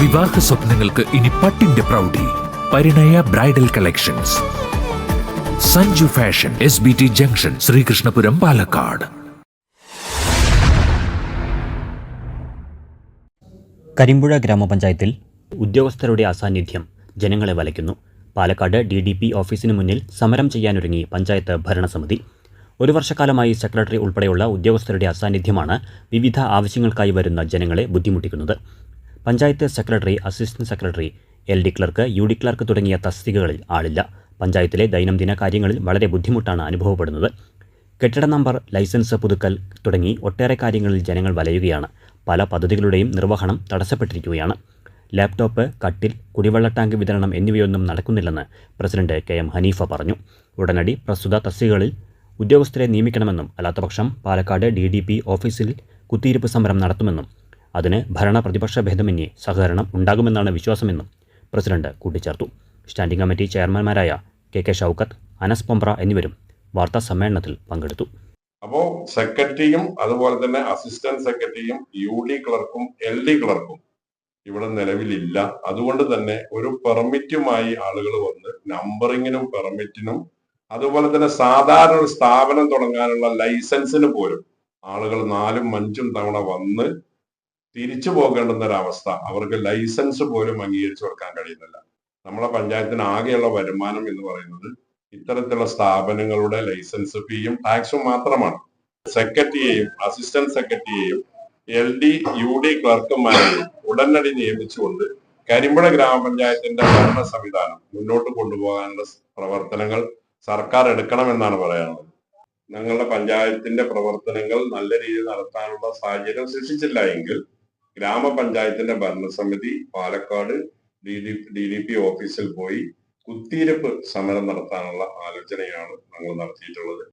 വിവാഹ സ്വപ്നങ്ങൾക്ക് ഇനി പട്ടിന്റെ പ്രൗഢി. Parinaya bridal collections. Sanju fashion S B T junction Sreekrishnapuram Palakkad. Karimpuzha ഗ്രാമപഞ്ചായത്തിൽ ഉദ്യോഗസ്ഥരുടെ അസാന്നിധ്യം ജനങ്ങളെ വലയ്ക്കുന്നു. പാലക്കാട് ഡി ഡി പി ഓഫീസിന് മുന്നിൽ സമരം ചെയ്യാനൊരുങ്ങി പഞ്ചായത്ത് ഭരണസമിതി. ഒരു വർഷക്കാലമായി സെക്രട്ടറി ഉൾപ്പെടെയുള്ള ഉദ്യോഗസ്ഥരുടെ അസാന്നിധ്യമാണ് വിവിധ ആവശ്യങ്ങൾക്കായി വരുന്ന ജനങ്ങളെ ബുദ്ധിമുട്ടിക്കുന്നത്. Panchayat secretary assistant secretary L D clerk U D clerk തുടങ്ങിയ തസ്തികകളിൽ ആളില്ല. പഞ്ചായത്തിലെ ദൈനംദിന കാര്യങ്ങളിൽ വളരെ ബുദ്ധിമുട്ടാണ് അനുഭവപ്പെടുന്നത്. കെട്ടിട നമ്പർ ലൈസൻസ് പുതുക്കൽ തുടങ്ങി ഒട്ടേറെ കാര്യങ്ങളിൽ ജനങ്ങൾ വലയുകയാണ്. പല പദ്ധതികളുടെയും നിർവഹണം തടസ്സപ്പെട്ടിരിക്കുകയാണ്. ലാപ്ടോപ്പ് കട്ടിൽ കുടിവെള്ള ടാങ്ക് വിതരണം എന്നിവയൊന്നും നടക്കുന്നില്ലെന്ന് പ്രസിഡന്റ് കെ എം ഹനീഫ പറഞ്ഞു. ഉടനടി പ്രസ്തുത തസ്തികകളിൽ ഉദ്യോഗസ്ഥരെ നിയമിക്കണമെന്നും അല്ലാത്തപക്ഷം പാലക്കാട് ഡി ഡി പി ഓഫീസിൽ കുത്തിയിരിപ്പ് സമരം നടത്തുമെന്നും അതിന് ഭരണ പ്രതിപക്ഷ ഭേദമന്യേ സഹകരണം ഉണ്ടാകുമെന്നാണ് വിശ്വാസമെന്നും പ്രസിഡന്റ് കൂട്ടിച്ചേർത്തു. സ്റ്റാൻഡിംഗ് കമ്മിറ്റി ചെയർമാൻമാരായ കെ കെ ഷൗക്കത്ത് അനസ് പൊമ്പ്ര എന്നിവരും വാർത്താ സമ്മേളനത്തിൽ പങ്കെടുത്തു. അപ്പോ സെക്രട്ടറിയും അതുപോലെ തന്നെ അസിസ്റ്റന്റ് സെക്രട്ടറിയും യു ഡി ക്ലർക്കും എൽ ഡി ക്ലർക്കും ഇവിടെ നിലവിലില്ല. അതുകൊണ്ട് തന്നെ ഒരു പെർമിറ്റുമായി ആളുകൾ വന്ന് നമ്പറിങ്ങിനും പെർമിറ്റിനും അതുപോലെ തന്നെ സാധാരണ ഒരു സ്ഥാപനം തുടങ്ങാനുള്ള ലൈസൻസിന് പോലും ആളുകൾ നാലും അഞ്ചും തവണ വന്ന് തിരിച്ചു പോകേണ്ടുന്ന ഒരവസ്ഥ അവർക്ക് ലൈസൻസ് പോലും അംഗീകരിച്ചു കൊടുക്കാൻ കഴിയുന്നില്ല. നമ്മുടെ പഞ്ചായത്തിന് ആകെയുള്ള വരുമാനം എന്ന് പറയുന്നത് ഇത്തരത്തിലുള്ള സ്ഥാപനങ്ങളുടെ ലൈസൻസ് ഫീയും ടാക്സും മാത്രമാണ്. സെക്രട്ടറിയെയും അസിസ്റ്റന്റ് സെക്രട്ടറിയെയും എൽ ഡി യു ഡി ക്ലർക്കുമാരെയും ഉടനടി നിയമിച്ചുകൊണ്ട് കരിമ്പുഴ ഗ്രാമപഞ്ചായത്തിന്റെ ഭരണ സംവിധാനം മുന്നോട്ട് കൊണ്ടുപോകാനുള്ള പ്രവർത്തനങ്ങൾ സർക്കാർ എടുക്കണമെന്നാണ് പറയാനുള്ളത്. ഞങ്ങളുടെ പഞ്ചായത്തിന്റെ പ്രവർത്തനങ്ങൾ നല്ല രീതിയിൽ നടത്താനുള്ള സാഹചര്യം സൃഷ്ടിച്ചില്ല എങ്കിൽ ഗ്രാമപഞ്ചായത്തിന്റെ ഭരണസമിതി Palakkad D D D D P ഓഫീസിൽ പോയി കുത്തിയിരിപ്പ് സമരം നടത്താനുള്ള ആലോചനയാണ് ഞങ്ങൾ നടത്തിയിട്ടുള്ളത്.